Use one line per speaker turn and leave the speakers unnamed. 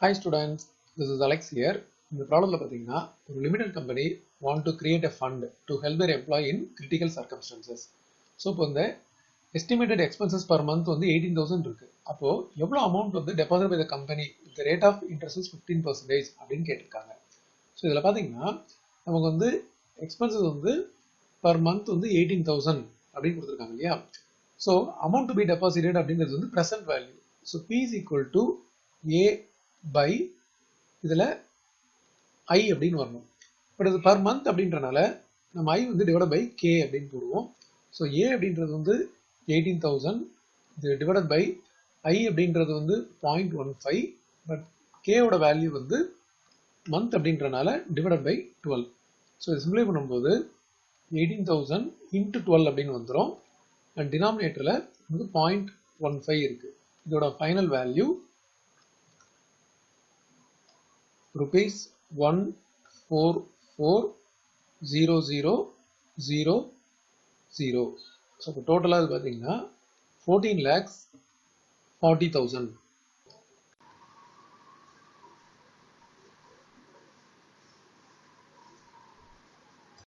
Hi students, this is Alex here. இந்த ப்ராப்ளமில் பார்த்தீங்கன்னா ஒரு limited company want to create a fund to help their employee in critical circumstances so இப்போ இந்த estimated expenses per month வந்து eighteen thousand இருக்கு. அப்போ எவ்வளோ அமௌண்ட் வந்து டெபாசிட் பை த கம்பெனி இந்த rate of interest is fifteen percentage அப்படின்னு கேட்டிருக்காங்க. ஸோ இதில் பார்த்தீங்கன்னா நமக்கு வந்து எக்ஸ்பென்சஸ் வந்து பர் மந்த் வந்து எயிட்டீன் தௌசண்ட் அப்படின்னு கொடுத்துருக்காங்க இல்லையா? So amount to be deposited அப்படிங்கிறது வந்து present value so B is equal to A by இதில் ஐ அப்படின்னு வரணும். பட் இது பர் மந்த் அப்படின்றனால நம்ம ஐ வந்து டிவைட் பை கே அப்படின்னு போடுவோம். ஸோ ஏ அப்படின்றது வந்து எயிட்டீன் தௌசண்ட் இது டிவைட் பை ஐ அப்படின்றது வந்து பாயிண்ட் ஒன் ஃபைவ் பட் கேவோட வேல்யூ வந்து மந்த் அப்படின்றனால டிவைட் பை டுவெல் ஸோ இது சிம்பிளை பண்ணும்போது எயிட்டீன் தௌசண்ட் இன்ட்டு டுவெல் அப்படின்னு வந்துடும் அண்ட் டினாமினேட்டரில் வந்து பாயிண்ட் ஒன் ஃபைவ் இருக்குது இதோட final value rupees one four four zero zero zero zero so இப்போ டோட்டலாக இது பார்த்தீங்கன்னா ஃபோர்டீன் லேக்ஸ் ஃபார்ட்டி தௌசண்ட்